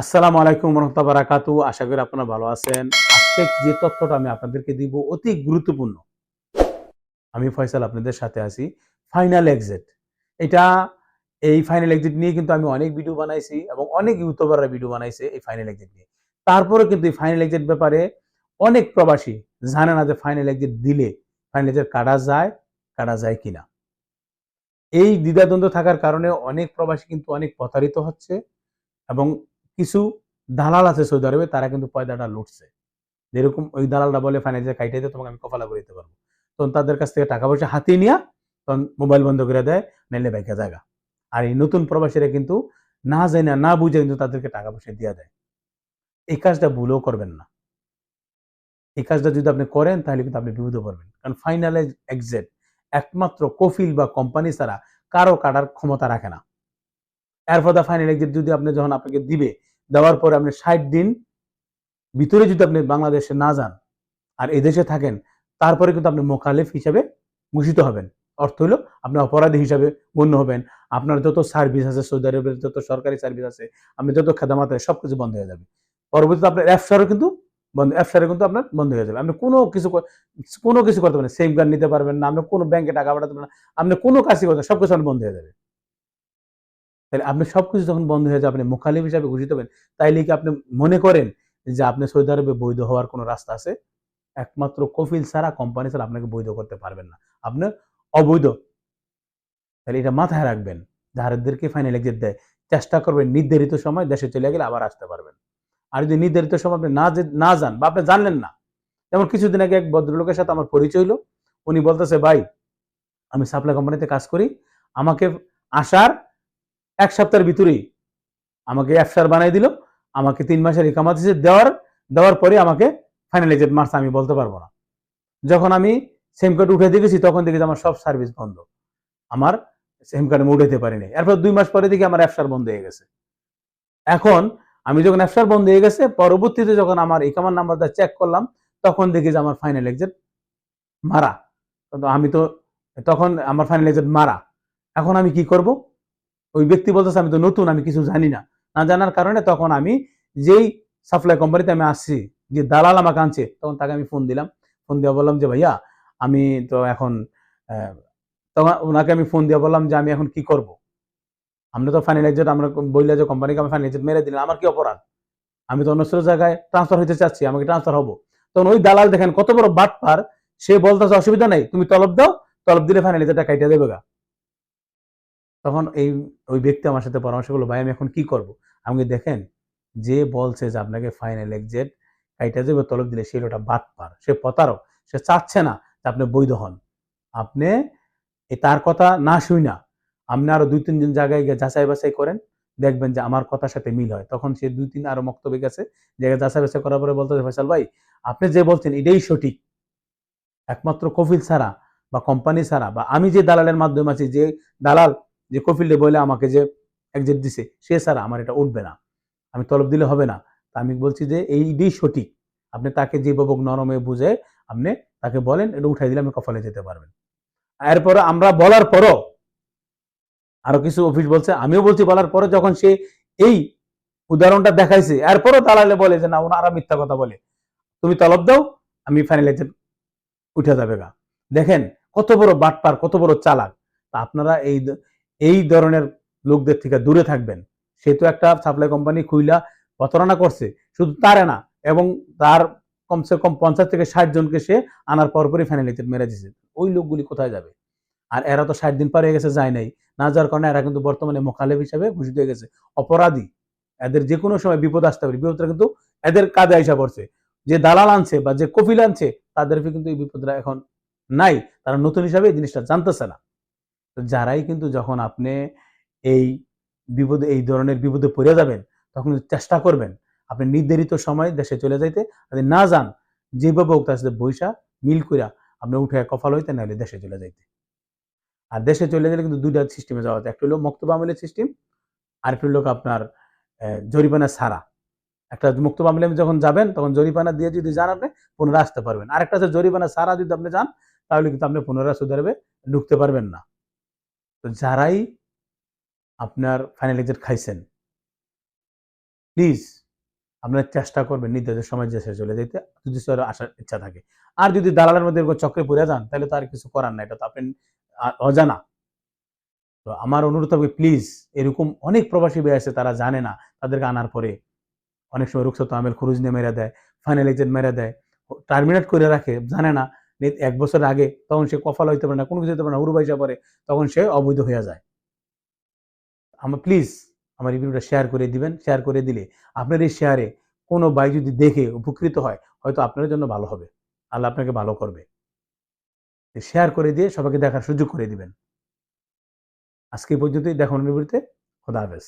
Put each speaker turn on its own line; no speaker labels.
আসসালামু আলাইকুম রহমতুল্লাহ বারাকাতু। আশা করি আপনারা ভালো আছেন। আজকে যে তথ্যটা আমি আপনাদেরকে দিব অতি গুরুত্বপূর্ণ। আমি ফয়সাল আপনাদের সাথে আছি। ফাইনাল এক্সিট এটা এই ফাইনাল এক্সিট নিয়ে কিন্তু আমি অনেক ভিডিও বানাইছি এবং অনেক ইউটিউবাররা ভিডিও বানাইছে এই ফাইনাল এক্সিট নিয়ে। তারপরে কিন্তু এই ফাইনাল এক্সিট ব্যাপারে অনেক প্রবাসী জানে না যে ফাইনাল এক্সিট দিলে ফাইনাল এক্সিট কাটা যায় কাটা যায় কিনা। এই দ্বিধাদ্বন্দ্ব থাকার কারণে অনেক প্রবাসী কিন্তু অনেক প্রতারিত হচ্ছে এবং কিছু দালাল আছে সৌদি আরবে, তারা কিন্তু পয়দাটা লুটছে। যেরকম ওই দালালটা বলে ফাইন্যান্সিয়াল কাইটাইতে তোমাকে আমি কফালা করে দিতে পারব। তখন তাদের কাছ থেকে টাকা পয়সা হাতিয়ে নিয়ে, তখন মোবাইল বন্ধ করে দেয়, নাইলে বাইকা জায়গা। আর এই নতুন প্রবাসীরা কিন্তু না যায় না না বুঝে কিন্তু তাদেরকে টাকা পয়সা দিয়ে দেয়। এই কাজটা ভুলেও করবেন না। এই কাজটা যদি আপনি করেন, তাহলে কিন্তু আপনি বিপদে পড়বেন। কারণ ফাইনালে এক্সেট একমাত্র কফিল বা কোম্পানি ছাড়া কারও কাটার ক্ষমতা রাখে না। এরপর দা ফাইনাল এক্সিট যদি আপনি যখন আপনাকে দিবে দেওয়ার পরে আপনি ষাট দিন ভিতরে যদি আপনি বাংলাদেশে না যান আর এদেশে থাকেন, তারপরে কিন্তু আপনি মোকালেফ হিসাবে ঘোষিত হবেন। অর্থ হলো আপনি অপরাধী হিসাবে গণ্য হবেন। আপনার যত সার্ভিস আছে, সৌদি আরবের যত সরকারি সার্ভিস আছে, আপনি যত খেদামাত আছে, সবকিছু বন্ধ হয়ে যাবে। পরবর্তীতে আপনার অ্যাপসারও কিন্তু বন্ধ অ্যাপসারও কিন্তু আপনার বন্ধ হয়ে যাবে। আপনি কোনো কিছু কোনো কিছু করতে পারেন সেফ গার্ড নিতে পারবেন না। আপনি কোনো ব্যাংকে টাকা পাঠাতে পারবেন আপনি কোনো কাজই করতে সব কিছু আপনার বন্ধ হয়ে যাবে। তাহলে আপনি সবকিছু যখন বন্ধ হয়ে যাবে, আপনি মুখালিফ হিসাবে ঘোষিত হবেন, তাইলে কি আপনি মনে করেন যে আপনি সৌদি আরবে বৈধ হওয়ার কোনো রাস্তা আছে? একমাত্র কফিল ছাড়া কোম্পানি ছাড়া আপনাকে বৈধ করতে পারবেন না। আপনি অবৈধ। তাহলে এটা মাথায় রাখবেন। যাহাদেরকে ফাইনাল এক্সিট দেয়, চেষ্টা করবেন নির্ধারিত সময় দেশে চলে গেলে আবার আসতে পারবেন। আর যদি নির্ধারিত সময় আপনি না না যান বা আপনি জানলেন না, যেমন কিছুদিন আগে এক ভদ্রলোকের সাথে আমার পরিচয় হলো উনি বলতেছে, ভাই, আমি সাপ্লাই কোম্পানিতে কাজ করি। আমাকে আসার এক সপ্তাহের ভিতরেই আমাকে অ্যাপসার বানাই দিল, আমাকে তিন মাসের একামা দিয়েছে দেওয়ার দেওয়ার পরে আমাকে ফাইনাল এজেন্ট মার্চ আমি বলতে পারব না। যখন আমি সেম কার্ড উঠে দেখেছি, তখন দেখি আমার সব সার্ভিস বন্ধ। আমার সেম কার্ড আমি উঠাতে পারিনি। এরপর দুই মাস পরে দেখি আমার অ্যাপসার বন্ধ হয়ে গেছে। এখন আমি যখন অ্যাপসার বন্ধ হয়ে গেছে, পরবর্তীতে যখন আমার একামার নাম্বারটা চেক করলাম, তখন দেখি যে আমার ফাইনাল এক্সিট মারা। কিন্তু আমি তো, তখন আমার ফাইনাল এক্সিট মারা। এখন আমি কি করব? ওই ব্যক্তি বলতেছে, আমি তো নতুন, আমি কিছু জানি না। না জানার কারণে তখন আমি যেই সাপ্লাই কোম্পানিতে আমি আসছি, যে দালাল আমাকে আনছে, তখন তাকে আমি ফোন দিলাম। ফোন দিয়ে বললাম যে, ভাইয়া, আমি তো এখন তখন ওনাকে আমি ফোন দিয়ে বললাম যে, আমি এখন কি করব? আমরা তো ফাইনাল এক্সিট আমরা বললে যে কোম্পানিকে আমি ফাইনাল এক্সিট মেরে দিলাম, আমার কি অপরাধ? আমি তো অন্য জায়গায় ট্রান্সফার হতে চাচ্ছি আমাকে ট্রান্সফার হব? তখন ওই দালাল দেখেন কত বড় বাট পার সে বলতেছে, অসুবিধা নাই, তুমি তলব দাও, তলব দিলে ফাইনাল এক্সিটটা কাইটা দেবে গা। তখন এই, ওই ব্যক্তি আমার সাথে পরামর্শ করল, ভাই, আমি এখন কি করব? আমাকে দেখেন, যে বলছে যে আপনাকে ফাইনাল এক্সিট কাইটা দেবে তলব দিলে, সে লোটা বাদ পার, সে প্রতারক, সে চাচ্ছে না যে আপনি বৈধ হন। আপনি তার কথা না শুই না, আপনি আরও দুই তিনজন জায়গায় গিয়ে যাচাই বাছাই করেন, দেখবেন যে আমার কথার সাথে মিল হয়। তখন সে দুই, তিন আরও বক্তব্য গেছে, জায়গায় যাচাই বাছাই করার পরে বলতে ফয়সাল ভাই, আপনি যে বলছেন এটাই সঠিক। একমাত্র কফিল ছাড়া বা কোম্পানি ছাড়া বা আমি যে দালালের মাধ্যমে আছি, যে দালাল যে কফিলে বলে আমাকে যে একজেট দিছে, সে ছাড়া আমার এটা উঠবে না। আমি তলব দিলে হবে না। তা আমি বলছি যে এইটাই সঠিক। আপনি তাকে যে ববক নরমে বুঝে আপনি তাকে বলেন, এটা উঠাই দিলে আমি কপালে যেতে পারবেন। এরপরে আমরা বলার পরও আরও কিছু অফিস বলছে, আমিও বলছি বলার পরে যখন সে এই উদাহরণটা দেখাইছে, এরপরও দালালে বলে যে না, ওনারা মিথ্যা কথা বলে। তুমি তলব দাও, আমি ফাইনাল উঠে যাবে গা। দেখেন, কত বড় বাটপার, কত বড় চালাক। তা আপনারা এই এই ধরনের লোকদের থেকে দূরে থাকবেন। সে তো একটা সাপ্লাই কোম্পানি খুইলা প্রতারণা করছে, শুধু তারে না, এবং তার কমসে কম পঞ্চাশ থেকে ষাট জনকে সে আনার পরপরই এজেন্ট মেরে দিয়েছে ওই লোকগুলি কোথায় যাবে? আর এরা তো ষাট দিন পার হয়ে গেছে, যায় নাই। না যাওয়ার কারণে এরা কিন্তু বর্তমানে মোখালেফ হিসাবে ঘোষিত হয়ে গেছে। অপরাধী। এদের যে কোনো সময় বিপদ আসতে পারে। বিপদটা কিন্তু এদের কাজে আইসা পড়ছে। যে দালাল আনছে বা যে কফিল আনছে, তাদের কিন্তু এই বিপদটা এখন নাই। তারা নতুন হিসাবে এই জিনিসটা জানতেছে না। যারাই কিন্তু যখন আপনি এই বিপদে, এই ধরনের বিপদে পড়ে যাবেন, তখন চেষ্টা করবেন আপনি নির্ধারিত সময় দেশে চলে যাইতে যদি না যান, যেভাবে হোক তার সাথে বৈশা, মিল কইরা আপনি উঠে কফাল হইতে, নাহলে দেশে চলে যাইতে। আর দেশে চলে গেলে কিন্তু দুইটা সিস্টেমে যাওয়া যায়। একটা হলো মক্তব আমলের সিস্টেম আরেকটা হলো আপনার জরিমানা ছাড়া। একটা মুক্ত যখন যাবেন, তখন জরিমানা দিয়ে যদি যান আপনি, পুনরায় আসতে পারবেন। আরেকটা হচ্ছে জরিমানা ছাড়া যদি আপনি যান, তাহলে কিন্তু আপনি পুনরায় সৌদি আরবে ঢুকতে পারবেন না। তো যারাই আপনার ফাইনাল এক্সিট খাইছেন প্লিজ আপনারা চেষ্টা করবেন নির্ধারিত সময় দেশে চলে যেতে যদি স্যার আসার ইচ্ছা থাকে। আর যদি দালালের মধ্যে এরকম চক্রে পড়ে যান, তাহলে তো আর কিছু করার নাই, এটা তো আপনি অজানা। তো আমার অনুরোধ থাকবে প্লিজ এরকম অনেক প্রবাসী ভাই আছে, তারা জানে না, তাদেরকে আনার পরে। অনেক সময় রুখসত আমের খরুজ নিয়ে মেরে দেয় ফাইনাল এজেন্ট মেরে দেয় টার্মিনেট করে রাখে, জানে না নে- এক বছর আগে তখন সে কফাল হইতে পারে না, কোনো কিছু হইতে পারে না হুরুবাইসা পরে তখন সে অবৈধ হয়ে যায়। আমার প্লিজ আমার এই ভিডিওটা শেয়ার করে দিবেন শেয়ার করে দিলে আপনার এই শেয়ারে কোনো ভাই যদি দেখে উপকৃত হয়, হয়তো আপনার জন্য ভালো হবে। আল্লাহ আপনাকে ভালো করবে। শেয়ার করে দিয়ে সবাইকে দেখার সুযোগ করে দিবেন। আজকে পর্যন্তই দেখুন বিবৃতে খোদা হাফেজ।